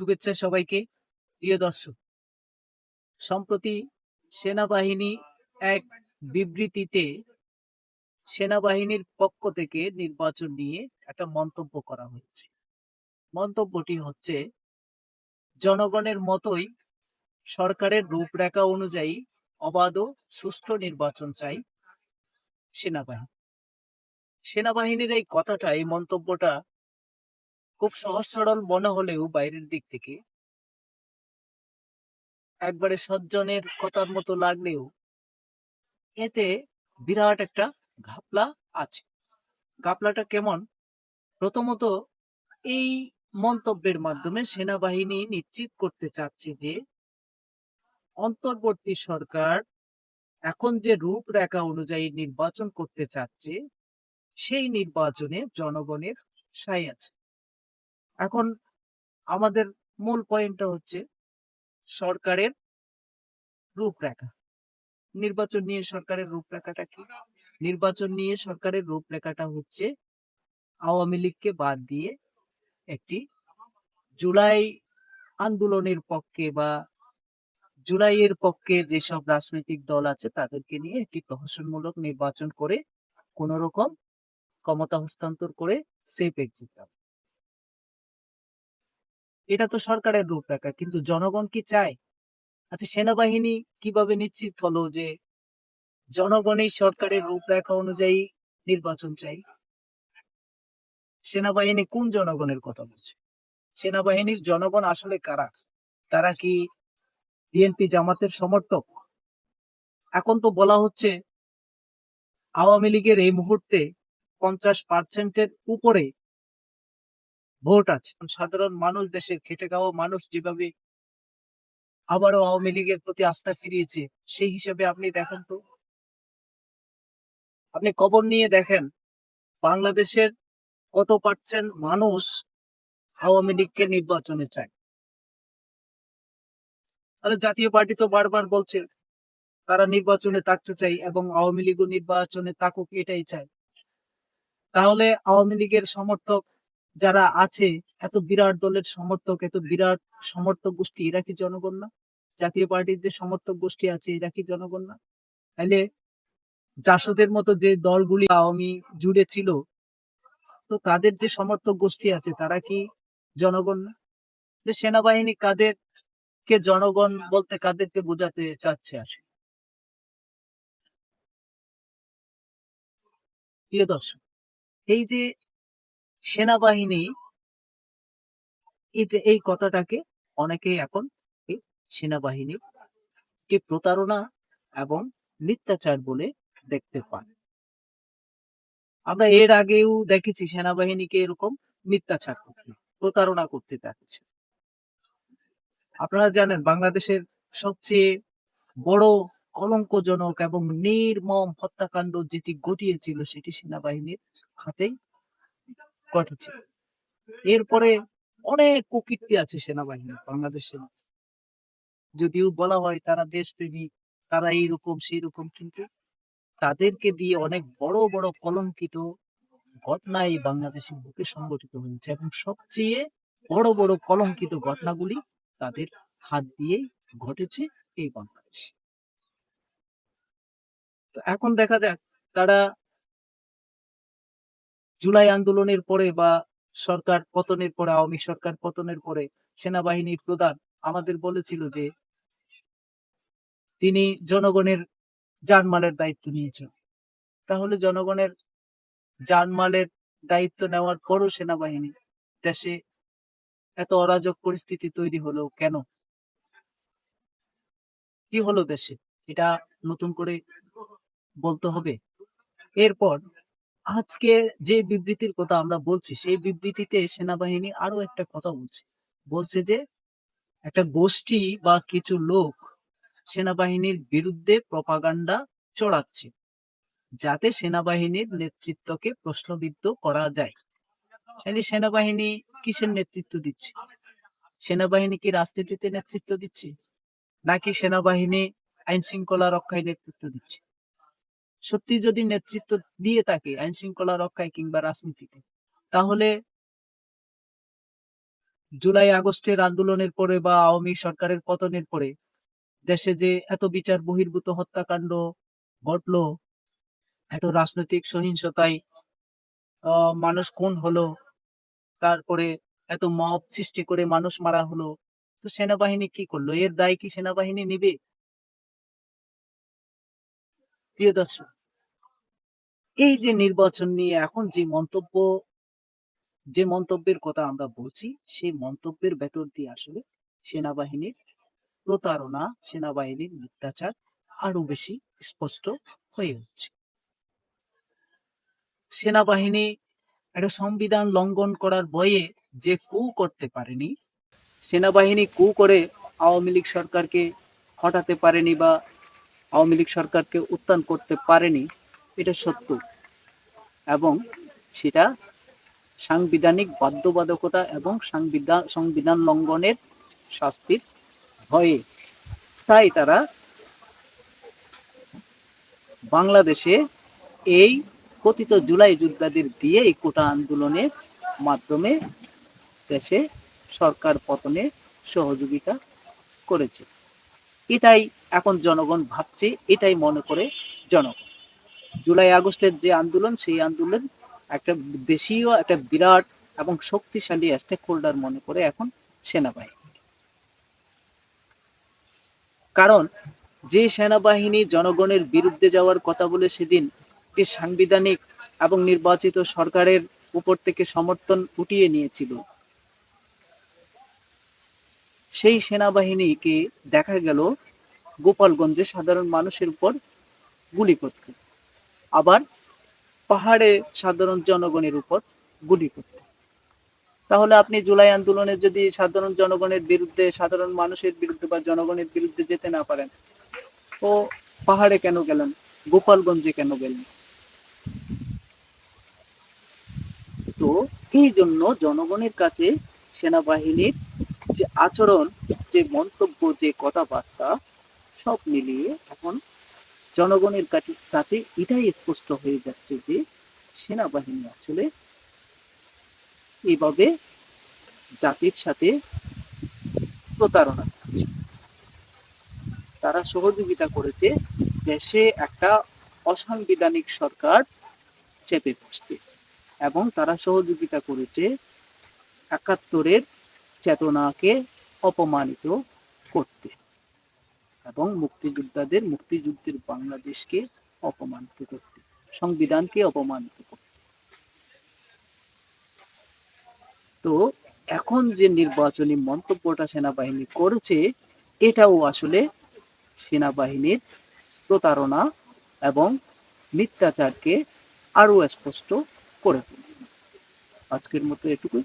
শুভেচ্ছা সবাইকে, প্রিয় দর্শক। সম্প্রতি সেনাবাহিনী এক বিবৃতিতে সেনাবাহিনীর পক্ষ থেকে নির্বাচন নিয়ে একটা মন্তব্য করা হয়েছে। মন্তব্যটি হচ্ছে, জনগণের মতোই সরকারের রূপরেখা অনুযায়ী অবাধ ও সুষ্ঠু নির্বাচন চাই সেনাবাহিনী। সেনাবাহিনীর এই কথাটা, এই মন্তব্যটা খুব সহজ সরল মনে হলেও বাইরের দিক থেকে একবারে সজ্জনের কথার মতো লাগলেও এতে বিরাট একটা ঘাপলা আছে। ঘাপলাটা কেমন? প্রথমত এই মন্তব্যের মাধ্যমে সেনাবাহিনী নিশ্চিত করতে চাচ্ছে যে অন্তর্বর্তী সরকার এখন যে রূপরেখা অনুযায়ী নির্বাচন করতে চাচ্ছে, সেই নির্বাচনে জনগণের সাই আছে। এখন আমাদের মূল পয়েন্টটা হচ্ছে সরকারের রূপরেখা। নির্বাচন নিয়ে সরকারের রূপরেখাটা কি? নির্বাচন নিয়ে সরকারের রূপরেখাটা হচ্ছে আওয়ামী লীগকে বাদ দিয়ে একটি জুলাই আন্দোলনের পক্ষে বা জুলাইয়ের পক্ষে যেসব রাজনৈতিক দল আছে তাদেরকে নিয়ে একটি প্রহসনমূলক নির্বাচন করে কোন রকম ক্ষমতা হস্তান্তর করে সেফ এক্সিট এটা তো সরকারের রূপরেখা কিন্তু জনগণ কি চায়? আচ্ছা সেনাবাহিনী কীভাবে নিশ্চিত হলো যে জনগণই সরকারের রূপরেখা অনুযায়ী নির্বাচন চাই সেনাবাহিনী কোন জনগণের কথা বলছে? সেনাবাহিনীর জনগণ আসলে কারা? তারা কি বিএনপি জামাতের সমর্থক? এখন তো বলা হচ্ছে আওয়ামী লীগের এই মুহূর্তে পঞ্চাশ পার্সেন্টের উপরে ভোট আছে। সাধারণ মানুষ দেশের খেটে খাওয়া মানুষ যেভাবে আবারও আওয়ামী লীগের প্রতি আস্থা ফিরিয়েছে, সেই হিসাবে আপনি দেখেন তো। আপনি খবর নিয়ে দেখেন, বাংলাদেশের কত পার্সেন্ট মানুষ আওয়ামী লীগকে নির্বাচনে চায়। তাহলে জাতীয় পার্টি তো বারবার বলছে, তারা নির্বাচনে থাকতে চাই এবং আওয়ামী লীগও নির্বাচনে থাকুক এটাই চায়। তাহলে আওয়ামী লীগের সমর্থক যারা আছে, এত বিরাট দলের সমর্থক, এত বিরাট সমর্থক গোষ্ঠী, এরা কি জনগণ না? জাতীয় পার্টির যে সমর্থক গোষ্ঠী আছে, এরা কি জনগণ না? তাহলে জাসদের মতো যে দলগুলি আওয়ামী জুড়ে ছিল, তো তাদের যে সমর্থক গোষ্ঠী আছে, তারা কি জনগণ না? যে সেনাবাহিনী কাদের কে জনগণ বলতে কাদেরকে বোঝাতে চাচ্ছে আসে প্রিয় দর্শক, এই যে সেনাবাহিনী এই কথাটাকে অনেকেই এখন এই সেনাবাহিনী কে প্রতারণা এবং মিথ্যাচার বলে দেখতে পান। আমরা এর আগেও দেখেছি সেনাবাহিনীকে এরকম মিথ্যাচার করতে, প্রতারণা করতে দেখেছি আপনারা জানেন বাংলাদেশের সবচেয়ে বড় কলঙ্কজনক এবং নির্মম হত্যাকাণ্ড যেটি ঘটিয়েছিল সেটি সেনাবাহিনীর হাতেই ঘটেছে। এরপরে অনেক কুকীর্তি আছে সেনাবাহিনী বাংলাদেশে। যদিও বলা হয় তারা দেশপ্রেমিক, তারা এইরকম সেই রকম কিন্তু তাদেরকে দিয়ে অনেক বড় বড় কলঙ্কিত ঘটনা এই বাংলাদেশের বুকে সংগঠিত হয়েছে এবং সবচেয়ে বড় বড় কলঙ্কিত ঘটনাগুলি তাদের হাত দিয়েই ঘটেছে এই বাংলাদেশে। তো এখন দেখা যাক, তারা জুলাই আন্দোলনের পরে বা সরকার পতনের পরে, আওয়ামী সরকার পতনের পরে সেনাবাহিনীর প্রধান আমাদের বলেছিল যে তিনি জনগণের জানমালের দায়িত্ব নিয়েছেন। তাহলে জনগণের জানমালের দায়িত্ব নেওয়ার পরও সেনাবাহিনী দেশে এত অরাজক পরিস্থিতি তৈরি হলো কেন? কি হলো দেশে? এটা নতুন করে বলতে হবে। এরপর আজকে যে বিবৃতির কথা আমরা বলছি, সেই বিবৃতিতে সেনাবাহিনী আরও একটা কথা বলছে। বলছে যে, একটা গোষ্ঠী বা কিছু লোক সেনাবাহিনীর বিরুদ্ধে প্রপাগান্ডা চড়াচ্ছে, যাতে সেনাবাহিনীর নেতৃত্বকে প্রশ্নবিদ্ধ করা যায়। তাহলে সেনাবাহিনী কিসের নেতৃত্ব দিচ্ছে? সেনাবাহিনী কি রাজনীতিতে নেতৃত্ব দিচ্ছে? নাকি সেনাবাহিনী আইন শৃঙ্খলা রক্ষায় নেতৃত্ব দিচ্ছে? সত্যি যদি নেতৃত্ব দিয়ে থাকে আইন শৃঙ্খলা রক্ষায় কিংবা রাজনীতিতে, তাহলে জুলাই আগস্টের আন্দোলনের পরে বা আওয়ামী সরকারের পতনের পরে দেশে যে এত বিচার বহির্ভূত হত্যাকাণ্ড ঘটলো, এত রাজনৈতিক সহিংসতায় মানুষ খুন হলো, তারপরে এত মব সৃষ্টি করে মানুষ মারা হলো, তো সেনাবাহিনী কি করল? এর দায় কি সেনাবাহিনী নিবে? প্রিয় দর্শক, এই যে নির্বাচন নিয়ে এখন যে মন্তব্য, যে মন্তব্যের কথা আমরা বলছি, সেই মন্তব্যের ভেতর দিয়ে আসলে সেনাবাহিনীর প্রতারণা, সেনাবাহিনীর মিথ্যাচার আরও বেশি স্পষ্ট হয়ে উঠছে। সেনাবাহিনী একটা সংবিধান লঙ্ঘন করার বয়ে যে কু করতে পারেনি, সেনাবাহিনী কু করে আওয়ামী লীগ সরকারকে হটাতে পারেনি বা আওয়ামী লীগ সরকারকে উত্থান করতে পারেনি, এটা সত্য। এবং সেটা সাংবিধানিক বাধ্যবাধকতা এবং সাংবিধান সংবিধান লঙ্ঘনের শাস্তির ভয়ে। তাই তারা বাংলাদেশে এই কথিত জুলাই যোদ্ধাদের দিয়ে এই কোটা আন্দোলনের মাধ্যমে দেশে সরকার পতনে সহযোগিতা করেছে। এটাই এখন জনগণ ভাবছে, এটাই মনে করে জনগণ। জুলাই আগস্টের যে আন্দোলন, সেই আন্দোলন একটা দেশীয়, একটা বিরাট এবং শক্তিশালী স্টেক হোল্ডার মনে করে এখন সেনাবাহিনী। কারণ যে সেনাবাহিনী জনগণের বিরুদ্ধে যাওয়ার কথা বলে সেদিন সাংবিধানিক এবং নির্বাচিত সরকারের উপর থেকে সমর্থন উঠিয়ে নিয়েছিল সেই সেনাবাহিনীকে দেখা গেল গোপালগঞ্জে সাধারণ মানুষের উপর গুলি করতে। আবার পাহাড়ে সাধারণ জনগণের উপর গুলি করতে। তাহলে আপনি জুলাই আন্দোলনে যদি সাধারণ জনগণের বিরুদ্ধে, সাধারণ মানুষের বিরুদ্ধে বা জনগণের বিরুদ্ধে যেতে না পারেন, তো পাহাড়ে কেন গেলেন? গোপালগঞ্জে কেন গেলেন? তো এই জন্য জনগণের কাছে সেনাবাহিনীর যে আচরণ, যে মন্তব্য, যে কথাবার্তা, সব মিলিয়ে এখন জনগণের কাছে এটাই স্পষ্ট হয়ে যাচ্ছে যে সেনাবাহিনী আসলে এইভাবে জাতির সাথে প্রতারণা করছে। তারা সহযোগিতা করেছে, দেশে একটা অসাংবিধানিক সরকার চেপে বসতে এবং তারা সহযোগিতা করেছে একাত্তরের চেতনাকে অপমানিত করতে এবং মুক্তিযোদ্ধাদের মুক্তিযুদ্ধের বাংলাদেশকে অপমানিত করতে, সংবিধানকে অপমানিত করতে। তো এখন যে নির্বাচনী মন্তব্যটা সেনাবাহিনী করেছে, এটাও আসলে সেনাবাহিনীর প্রতারণা এবং মিথ্যাচারকে আরও স্পষ্ট করে তুলবে আজকের মতো এটুকুই।